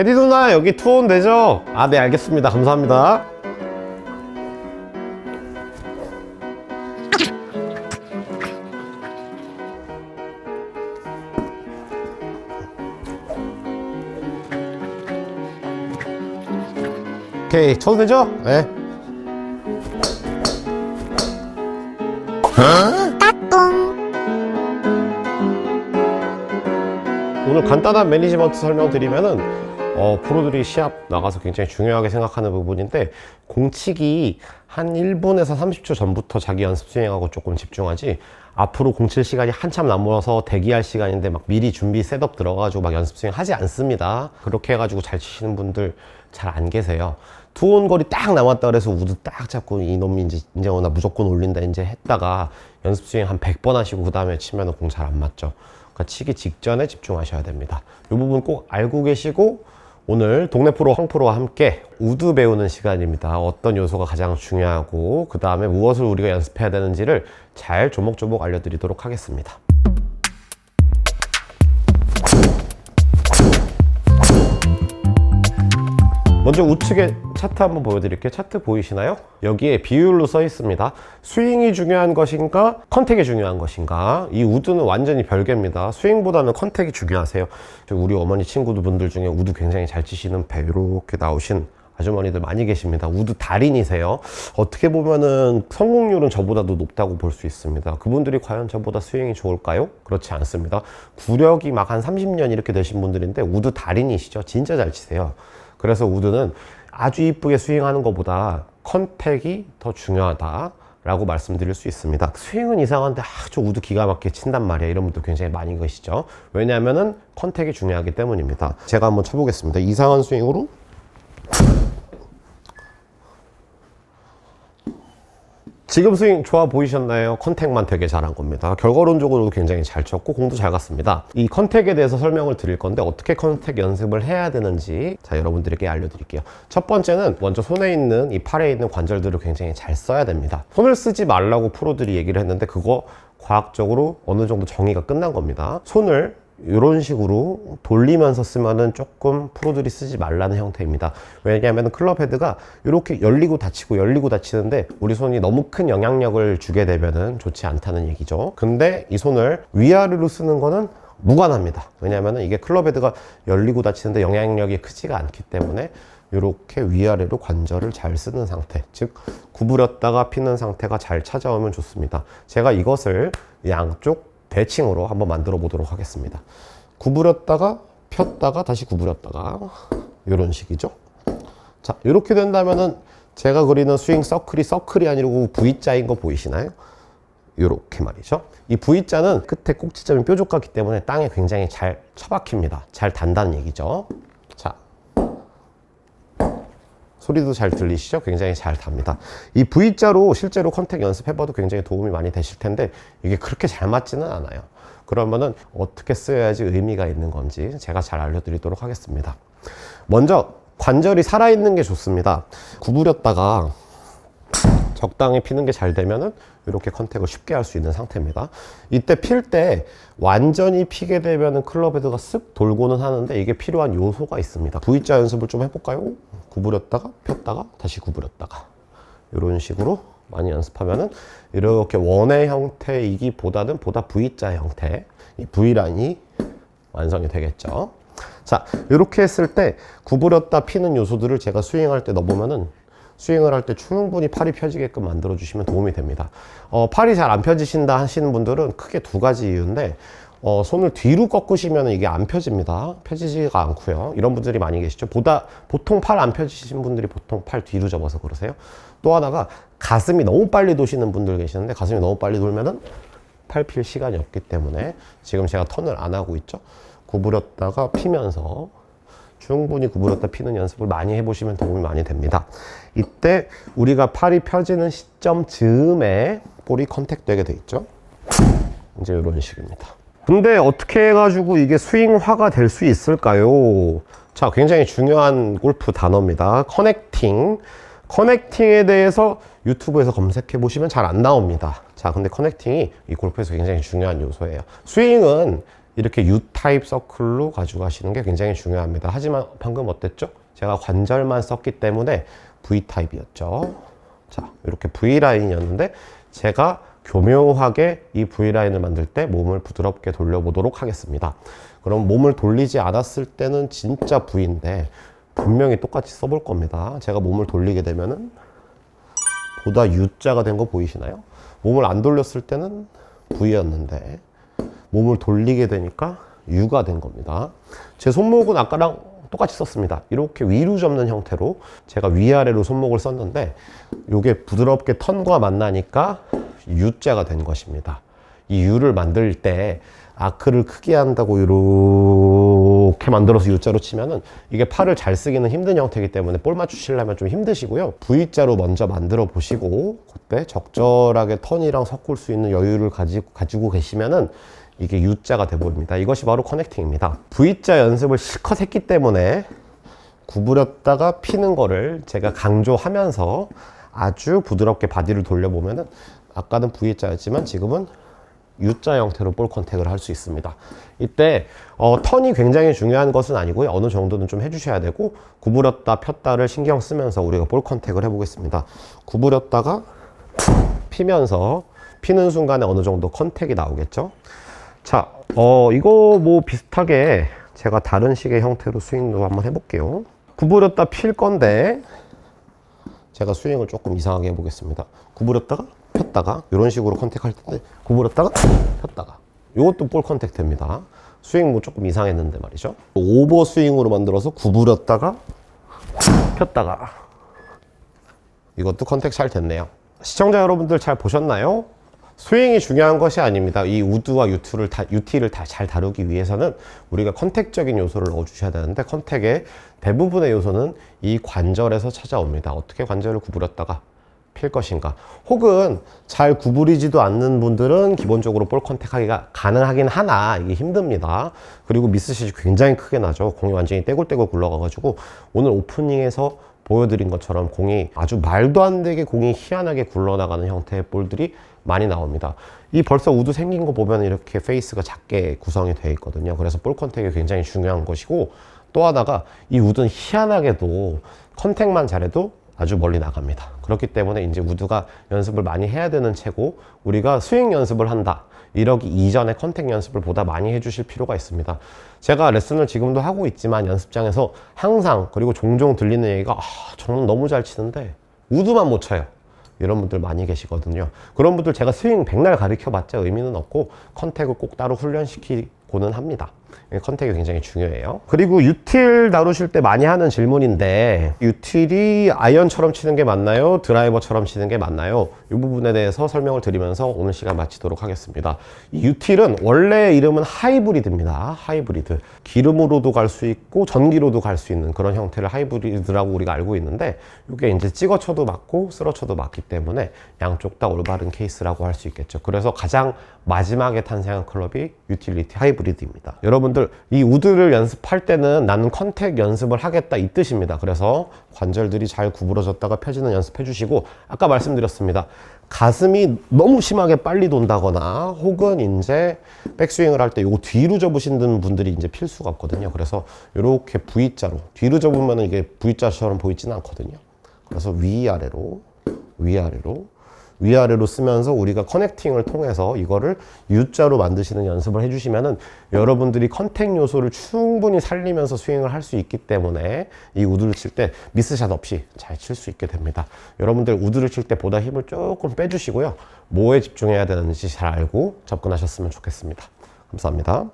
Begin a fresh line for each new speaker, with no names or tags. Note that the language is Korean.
에디 누나 여기 투혼 되죠? 아 네 알겠습니다 감사합니다 오케이 쳐도 되죠? 네 오늘 간단한 매니지먼트 설명 드리면은 어, 프로들이 시합 나가서 굉장히 중요하게 생각하는 부분인데 공치기 한 1분에서 30초 전부터 자기 연습 수행하고 조금 집중하지 앞으로 공칠 시간이 한참 남아서 대기할 시간인데 막 미리 준비 셋업 들어가지고 막 연습 수행 하지 않습니다. 그렇게 해가지고 잘 치시는 분들 잘 안 계세요. 투혼 거리 딱 남았다 그래서 우드 딱 잡고 이놈이 이제 이제 오나 무조건 올린다 이제 했다가 연습 수행 한 100번 하시고 그 다음에 치면 공 잘 안 맞죠. 그러니까 치기 직전에 집중하셔야 됩니다. 이 부분 꼭 알고 계시고 오늘 동네 프로 황프로와 함께 우드 배우는 시간입니다. 어떤 요소가 가장 중요하고 그 다음에 무엇을 우리가 연습해야 되는지를 잘 조목조목 알려드리도록 하겠습니다. 먼저 우측에 차트 한번 보여드릴게요. 차트 보이시나요? 여기에 비율로 써 있습니다. 스윙이 중요한 것인가, 컨택이 중요한 것인가. 이 우드는 완전히 별개입니다. 스윙보다는 컨택이 중요하세요. 우리 어머니 친구분들 중에 우드 굉장히 잘 치시는 배 이렇게 나오신 아주머니들 많이 계십니다. 우드 달인이세요. 어떻게 보면은 성공률은 저보다도 높다고 볼 수 있습니다. 그분들이 과연 저보다 스윙이 좋을까요? 그렇지 않습니다. 구력이 막 한 30년 이렇게 되신 분들인데 우드 달인이시죠. 진짜 잘 치세요. 그래서 우드는 아주 이쁘게 스윙하는 것보다 컨택이 더 중요하다. 라고 말씀드릴 수 있습니다. 스윙은 이상한데 아, 저 우드 기가 막히게 친단 말이야. 이런 분들 굉장히 많이 계시죠. 왜냐하면은 컨택이 중요하기 때문입니다. 제가 한번 쳐보겠습니다. 이상한 스윙으로 지금 스윙 좋아 보이셨나요? 컨택만 되게 잘한 겁니다. 결과론적으로도 굉장히 잘 쳤고 공도 잘 갔습니다. 이 컨택에 대해서 설명을 드릴 건데 어떻게 컨택 연습을 해야 되는지 자 여러분들에게 알려드릴게요. 첫 번째는 먼저 손에 있는 이 팔에 있는 관절들을 굉장히 잘 써야 됩니다. 손을 쓰지 말라고 프로들이 얘기를 했는데 그거 과학적으로 어느 정도 정의가 끝난 겁니다. 손을 이런 식으로 돌리면서 쓰면은 조금 프로들이 쓰지 말라는 형태입니다. 왜냐하면 클럽 헤드가 이렇게 열리고 닫히고 열리고 닫히는데 우리 손이 너무 큰 영향력을 주게 되면은 좋지 않다는 얘기죠. 근데 이 손을 위아래로 쓰는 거는 무관합니다. 왜냐하면 이게 클럽 헤드가 열리고 닫히는데 영향력이 크지가 않기 때문에 이렇게 위아래로 관절을 잘 쓰는 상태, 즉 구부렸다가 피는 상태가 잘 찾아오면 좋습니다. 제가 이것을 양쪽 대칭으로 한번 만들어 보도록 하겠습니다. 구부렸다가 폈다가 다시 구부렸다가 이런 식이죠. 자, 이렇게 된다면은 제가 그리는 스윙 서클이 서클이 아니고 V자인 거 보이시나요? 이렇게 말이죠. 이 V자는 끝에 꼭지점이 뾰족하기 때문에 땅에 굉장히 잘 처박힙니다. 잘 단다는 얘기죠. 자, 소리도 잘 들리시죠? 굉장히 잘 답니다. 이 V자로 실제로 컨택 연습해봐도 굉장히 도움이 많이 되실 텐데 이게 그렇게 잘 맞지는 않아요. 그러면은 어떻게 써야지 의미가 있는 건지 제가 잘 알려드리도록 하겠습니다. 먼저 관절이 살아있는 게 좋습니다. 구부렸다가 적당히 피는 게 잘 되면은 이렇게 컨택을 쉽게 할 수 있는 상태입니다. 이때 필 때 완전히 피게 되면은 클럽 헤드가 쓱 돌고는 하는데 이게 필요한 요소가 있습니다. V자 연습을 좀 해볼까요? 구부렸다가 폈다가 다시 구부렸다가 이런 식으로 많이 연습하면은 이렇게 원의 형태이기보다는 보다 V자 형태 이 V 라인이 완성이 되겠죠. 자 이렇게 했을 때 구부렸다 피는 요소들을 제가 스윙할 때 넣어보면은 스윙을 할 때 충분히 팔이 펴지게끔 만들어 주시면 도움이 됩니다. 어, 팔이 잘 안 펴지신다 하시는 분들은 크게 두 가지 이유인데 어, 손을 뒤로 꺾으시면 이게 안 펴집니다. 펴지지가 않고요. 이런 분들이 많이 계시죠. 보다 보통 팔 안 펴지신 분들이 보통 팔 뒤로 접어서 그러세요. 또 하나가 가슴이 너무 빨리 도시는 분들 계시는데 가슴이 너무 빨리 돌면은 팔 필 시간이 없기 때문에 지금 제가 턴을 안 하고 있죠. 구부렸다가 피면서 충분히 구부렸다 피는 연습을 많이 해보시면 도움이 많이 됩니다. 이때 우리가 팔이 펴지는 시점 즈음에 볼이 컨택되게 돼 있죠. 이제 이런 식입니다. 근데 어떻게 해가지고 이게 스윙화가 될 수 있을까요? 자, 굉장히 중요한 골프 단어입니다. 커넥팅. 커넥팅에 대해서 유튜브에서 검색해 보시면 잘 안 나옵니다. 자, 근데 커넥팅이 이 골프에서 굉장히 중요한 요소예요. 스윙은 이렇게 U 타입 서클로 가져가시는 게 굉장히 중요합니다. 하지만 방금 어땠죠? 제가 관절만 썼기 때문에 V 타입이었죠. 자, 이렇게 V 라인이었는데 제가 교묘하게 이 V 라인을 만들 때 몸을 부드럽게 돌려보도록 하겠습니다. 그럼 몸을 돌리지 않았을 때는 진짜 V인데 분명히 똑같이 써볼 겁니다. 제가 몸을 돌리게 되면은 보다 U자가 된 거 보이시나요? 몸을 안 돌렸을 때는 V였는데 몸을 돌리게 되니까 U가 된 겁니다. 제 손목은 아까랑 똑같이 썼습니다. 이렇게 위로 접는 형태로 제가 위아래로 손목을 썼는데 이게 부드럽게 턴과 만나니까 U자가 된 것입니다. 이 U를 만들 때 아크를 크게 한다고 이렇게 만들어서 U자로 치면은 이게 팔을 잘 쓰기는 힘든 형태이기 때문에 볼 맞추시려면 좀 힘드시고요. V자로 먼저 만들어 보시고 그때 적절하게 턴이랑 섞을 수 있는 여유를 가지고, 가지고 계시면은 이게 U자가 돼 보입니다. 이것이 바로 커넥팅입니다. V자 연습을 실컷 했기 때문에 구부렸다가 피는 거를 제가 강조하면서 아주 부드럽게 바디를 돌려보면은 아까는 V자였지만 지금은 U자 형태로 볼 컨택을 할 수 있습니다. 이때 어, 턴이 굉장히 중요한 것은 아니고요. 어느 정도는 좀 해주셔야 되고 구부렸다 폈다를 신경 쓰면서 우리가 볼 컨택을 해보겠습니다. 구부렸다가 피면서 피는 순간에 어느 정도 컨택이 나오겠죠. 자, 어, 이거 뭐 비슷하게 제가 다른 식의 형태로 스윙도 한번 해볼게요. 구부렸다 필 건데 제가 스윙을 조금 이상하게 해보겠습니다. 구부렸다가 폈다가 이런 식으로 컨택할 텐데 구부렸다가 폈다가 이것도 볼 컨택 됩니다. 스윙 뭐 조금 이상했는데 말이죠. 오버 스윙으로 만들어서 구부렸다가 폈다가 이것도 컨택 잘 됐네요. 시청자 여러분들 잘 보셨나요? 스윙이 중요한 것이 아닙니다. 이 우드와 유트를 다, UT를 다 잘 다루기 위해서는 우리가 컨택적인 요소를 넣어 주셔야 되는데 컨택의 대부분의 요소는 이 관절에서 찾아옵니다. 어떻게 관절을 구부렸다가 필 것인가. 혹은 잘 구부리지도 않는 분들은 기본적으로 볼 컨택하기가 가능하긴 하나 이게 힘듭니다. 그리고 미스샷이 굉장히 크게 나죠. 공이 완전히 떼굴떼굴 굴러가가지고 오늘 오프닝에서 보여드린 것처럼 공이 아주 말도 안 되게 공이 희한하게 굴러나가는 형태의 볼들이 많이 나옵니다. 이 벌써 우드 생긴 거 보면 이렇게 페이스가 작게 구성이 되어 있거든요. 그래서 볼 컨택이 굉장히 중요한 것이고 또 하나가 이 우드는 희한하게도 컨택만 잘해도 아주 멀리 나갑니다. 그렇기 때문에 이제 우드가 연습을 많이 해야 되는 채고 우리가 스윙 연습을 한다. 이러기 이전에 컨택 연습을 보다 많이 해주실 필요가 있습니다. 제가 레슨을 지금도 하고 있지만 연습장에서 항상 그리고 종종 들리는 얘기가 아, 저는 너무 잘 치는데 우드만 못 쳐요. 이런 분들 많이 계시거든요. 그런 분들 제가 스윙 백날 가르쳐 봤자 의미는 없고 컨택을 꼭 따로 훈련시키고는 합니다. 컨택이 굉장히 중요해요. 그리고 유틸 다루실 때 많이 하는 질문인데 유틸이 아이언처럼 치는 게 맞나요? 드라이버처럼 치는 게 맞나요? 이 부분에 대해서 설명을 드리면서 오늘 시간 마치도록 하겠습니다. 이 유틸은 원래 이름은 하이브리드입니다. 하이브리드. 기름으로도 갈 수 있고 전기로도 갈 수 있는 그런 형태를 하이브리드라고 우리가 알고 있는데 이게 이제 찍어 쳐도 맞고 쓸어 쳐도 맞기 때문에 양쪽 다 올바른 케이스라고 할 수 있겠죠. 그래서 가장 마지막에 탄생한 클럽이 유틸리티 하이브리드입니다. 들 이 우드를 연습할 때는 나는 컨택 연습을 하겠다 이 뜻입니다. 그래서 관절들이 잘 구부러졌다가 펴지는 연습해 주시고 아까 말씀드렸습니다. 가슴이 너무 심하게 빨리 돈다거나 혹은 이제 백스윙을 할때 요거 뒤로 접으시는 분들이 이제 필수가 없거든요. 그래서 이렇게 V자로 뒤로 접으면 이게 V자처럼 보이지는 않거든요. 그래서 위아래로 위아래로 위아래로 쓰면서 우리가 커넥팅을 통해서 이거를 U자로 만드시는 연습을 해주시면은 여러분들이 컨택 요소를 충분히 살리면서 스윙을 할 수 있기 때문에 이 우드를 칠 때 미스샷 없이 잘 칠 수 있게 됩니다. 여러분들 우드를 칠 때 보다 힘을 조금 빼주시고요. 뭐에 집중해야 되는지 잘 알고 접근하셨으면 좋겠습니다. 감사합니다.